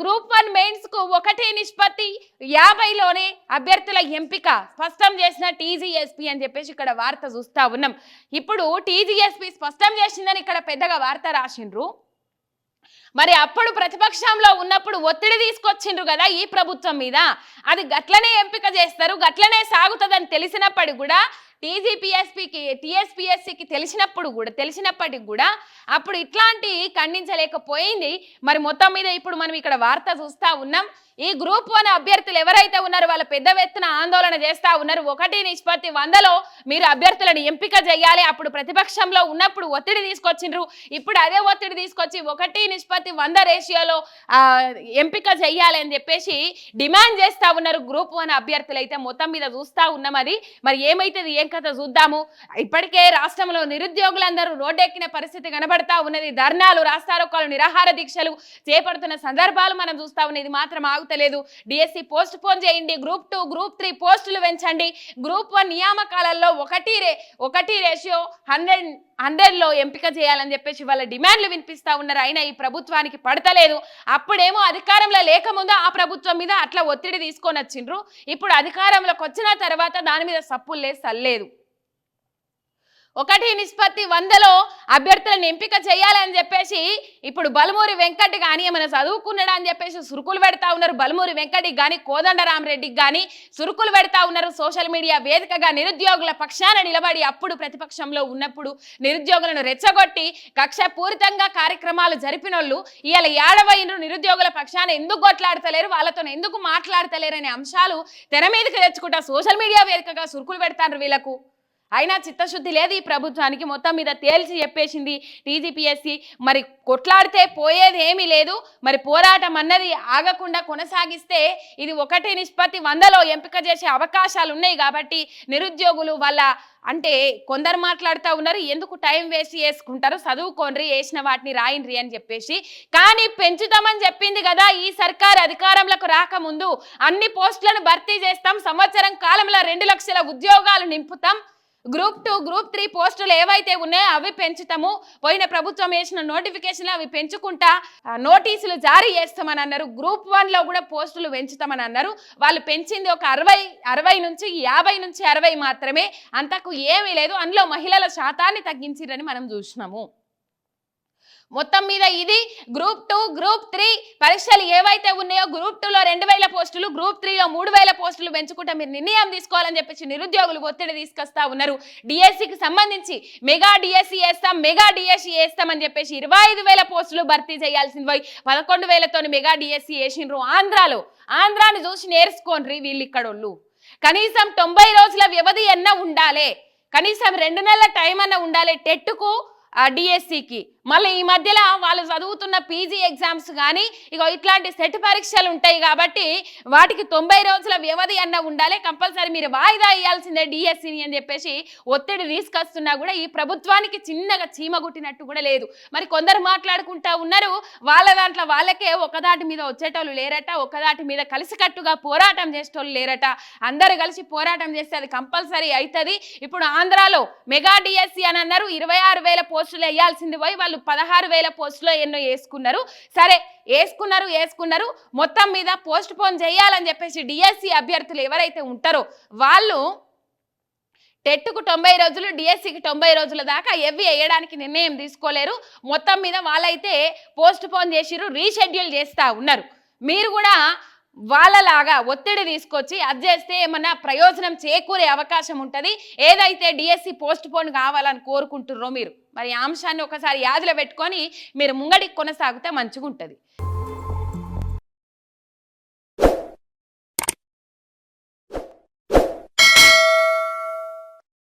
Group one మెయిన్స్కు నిష్పత్తి. యాభైలోనే అభ్యర్థుల ఎంపిక. స్పష్టం చేసిన టీజీఎస్పీ అని చెప్పేసి ఇక్కడ వార్త చూస్తా ఉన్నాం. ఇప్పుడు టీజీఎస్పీ స్పష్టం చేసిందని ఇక్కడ పెద్దగా వార్త రాసిండ్రు. మరి అప్పుడు ప్రతిపక్షంలో ఉన్నప్పుడు ఒత్తిడి తీసుకొచ్చిండ్రు కదా ఈ ప్రభుత్వం మీద. అది గట్లనే ఎంపిక చేస్తారు గట్లనే సాగుతుందని తెలిసినప్పటికి కూడా టీజీపీఎస్పీకి టీఎస్పీఎస్సికి తెలిసినప్పుడు కూడా తెలిసినప్పటికి కూడా అప్పుడు ఇట్లాంటి ఖండించలేకపోయింది. మరి మొత్తం మీద ఇప్పుడు మనం ఇక్కడ వార్త చూస్తా ఉన్నాం. ఈ గ్రూప్ వన్ అభ్యర్థులు ఎవరైతే ఉన్నారో వాళ్ళ పెద్ద ఎత్తున ఆందోళన చేస్తూ ఉన్నారు. ఒకటి నిష్పత్తి వందలో మీరు అభ్యర్థులను ఎంపిక చేయాలి. అప్పుడు ప్రతిపక్షంలో ఉన్నప్పుడు ఒత్తిడి తీసుకొచ్చిండ్రు. ఇప్పుడు అదే ఒత్తిడి తీసుకొచ్చి ఒకటి నిష్పత్తి వంద రేషియోలో ఎంపిక చేయాలి అని చెప్పేసి డిమాండ్ చేస్తూ ఉన్నారు గ్రూప్ వన్ అభ్యర్థులు అయితే మొత్తం మీద చూస్తా ఉన్నాం అది. మరి ఏమైతుంది? ఏం కథ చూద్దాము. ఇప్పటికే రాష్ట్రంలో నిరుద్యోగులందరూ రోడ్డెక్కిన పరిస్థితి కనబడతా ఉన్నది. ధర్నాలు రాస్తారోకాలు నిరాహార దీక్షలు చేపడుతున్న సందర్భాలు మనం చూస్తా ఉన్నది మాత్రం ఆగుతలేదు. డిఎస్సి పోస్ట్ పోన్ చేయండి. గ్రూప్ టూ గ్రూప్ త్రీ పోస్టులు పెంచండి. గ్రూప్ వన్ నియామకాలలో ఒకటి రే ఒకటి రేషియో హండ్రెడ్ హండ్రెడ్లో ఎంపిక చేయాలని చెప్పేసి వాళ్ళ డిమాండ్లు వినిపిస్తా ఉన్నారు. అయినా ఈ ప్రభుత్వానికి పడతలేదు. అప్పుడేమో అధికారంలో లేకముందు ఆ ప్రభుత్వం మీద అట్లా ఒత్తిడి తీసుకొని వచ్చిండ్రు. ఇప్పుడు అధికారంలోకి వచ్చిన తర్వాత దాని మీద సప్పులు లేదు సల్లేదు. ఒకటి నిష్పత్తి వందలో అభ్యర్థులను ఎంపిక చేయాలని చెప్పేసి ఇప్పుడు బలమూరి వెంకట్ కానీ ఏమైనా చదువుకున్నాడా అని చెప్పేసి సురుకులు పెడతా ఉన్నారు. బలమూరి వెంకటికి కానీ కోదండరామరెడ్డికి కానీ సురుకులు పెడతా ఉన్నారు. సోషల్ మీడియా వేదికగా నిరుద్యోగుల పక్షాన నిలబడి అప్పుడు ప్రతిపక్షంలో ఉన్నప్పుడు నిరుద్యోగులను రెచ్చగొట్టి కక్షపూరితంగా కార్యక్రమాలు జరిపిన వాళ్ళు ఇవాళ ఏడవైన నిరుద్యోగుల పక్షాన ఎందుకు కొట్లాడతలేరు? వాళ్ళతో ఎందుకు మాట్లాడతలేరు? అనే అంశాలు తెర మీదకి తెచ్చుకుంటా సోషల్ మీడియా వేదికగా సురుకులు పెడతారు వీళ్ళకు. అయినా చిత్తశుద్ధి లేదు ఈ ప్రభుత్వానికి. మొత్తం మీద తేల్చి చెప్పేసింది టీజీపీఎస్సీ. మరి కొట్లాడితే పోయేది ఏమీ లేదు. మరి పోరాటం అన్నది ఆగకుండా కొనసాగిస్తే ఇది ఒకటి నిష్పత్తి వందలో ఎంపిక చేసే అవకాశాలు ఉన్నాయి కాబట్టి నిరుద్యోగులు వాళ్ళ అంటే కొందరు మాట్లాడుతూ ఉన్నారు. ఎందుకు టైం వేస్ట్ చేసుకుంటారు? చదువుకోండి వేసిన వాటిని రాయండ్రి అని చెప్పేసి. కానీ పెంచుతామని చెప్పింది కదా ఈ సర్కార్ అధికారంలోకి రాకముందు. అన్ని పోస్టులను భర్తీ చేస్తాం. సంవత్సరం కాలంలో రెండు లక్షల ఉద్యోగాలు నింపుతాం. గ్రూప్ టూ గ్రూప్ త్రీ పోస్టులు ఏవైతే ఉన్నాయో అవి పెంచుతాము. పోయిన ప్రభుత్వం వేసిన నోటిఫికేషన్లు అవి పెంచుకుంటా నోటీసులు జారీ చేస్తామని అన్నారు. గ్రూప్ వన్లో కూడా పోస్టులు పెంచుతామని అన్నారు. వాళ్ళు పెంచింది ఒక అరవై అరవై నుంచి యాభై నుంచి అరవై మాత్రమే. అంతకు ఏమీ లేదు. అందులో మహిళల శాతాన్ని తగ్గించిరని మనం చూసినాము. మొత్తం మీద ఇది గ్రూప్ టూ గ్రూప్ త్రీ పరీక్షలు ఏవైతే ఉన్నాయో గ్రూప్ టూలో రెండు వేల పోస్టులు గ్రూప్ త్రీలో మూడు వేల పోస్టులు పెంచుకుంటే మీరు నిర్ణయం తీసుకోవాలని చెప్పేసి నిరుద్యోగులు ఒత్తిడి తీసుకొస్తా ఉన్నారు. డిఎస్సికి సంబంధించి మెగా డిఎస్సి వేస్తాం మెగా డిఎస్సి వేస్తామని చెప్పేసి ఇరవై ఐదు వేల పోస్టులు భర్తీ చేయాల్సింది పోయి పదకొండు వేలతో మెగా డిఎస్సి వేసిండ్రు ఆంధ్రాలో. ఆంధ్రాని చూసి నేర్చుకోండి వీళ్ళు ఇక్కడోళ్ళు. కనీసం తొంభై రోజుల వ్యవధి అన్న ఉండాలి. కనీసం రెండు నెలల టైం అన్న ఉండాలి. టెట్కు డిఎస్సికి మళ్ళీ ఈ మధ్యలో వాళ్ళు చదువుతున్న పీజీ ఎగ్జామ్స్ కానీ ఇక ఇట్లాంటి సెట్ పరీక్షలు ఉంటాయి కాబట్టి వాటికి తొంభై రోజుల వ్యవధి అన్న ఉండాలి. కంపల్సరీ మీరు వాయిదా ఇవ్వాల్సిందే డిఎస్సిని అని చెప్పేసి ఒత్తిడి తీసుకొస్తున్నా కూడా ఈ ప్రభుత్వానికి చిన్నగా చీమ గుట్టినట్టు కూడా లేదు. మరి కొందరు మాట్లాడుకుంటా ఉన్నారు వాళ్ళ దాంట్లో వాళ్ళకే ఒకదాటి మీద వచ్చేటోళ్ళు లేరట ఒకదాటి మీద కలిసికట్టుగా పోరాటం చేసేటోళ్ళు లేరట. అందరు కలిసి పోరాటం చేస్తే అది కంపల్సరీ అవుతుంది. ఇప్పుడు ఆంధ్రాలో మెగా డిఎస్సి అని అన్నారు ఇరవై ఆరు వేల పోస్టులు వేయాల్సింది పోయి వాళ్ళు పదహారు వేల పోస్టులో ఎన్నో వేసుకున్నారు. సరే వేసుకున్నారు వేసుకున్నారు. మొత్తం మీద పోస్ట్ పోన్ చేయాలని చెప్పేసి డిఎస్సి అభ్యర్థులు ఎవరైతే ఉంటారో వాళ్ళు టెట్కు తొంభై రోజులు డిఎస్సికి తొంభై రోజుల దాకా ఎవ్వి వేయడానికి నిర్ణయం తీసుకోలేరు. మొత్తం మీద వాళ్ళైతే పోస్ట్ పోన్ చేసిరు రీషెడ్యూల్ చేస్తూ ఉన్నారు. మీరు కూడా వాళ్ళలాగా ఒత్తిడి తీసుకొచ్చి అది చేస్తే ఏమన్నా ప్రయోజనం చేకూరే అవకాశం ఉంటుంది. ఏదైతే డిఎస్సి పోస్ట్ పోన్ కావాలని కోరుకుంటుర్రో మీరు. మరి ఈ అంశాన్ని ఒకసారి యాదిలో పెట్టుకొని మీరు ముంగడికి కొనసాగితే మంచిగా ఉంటుంది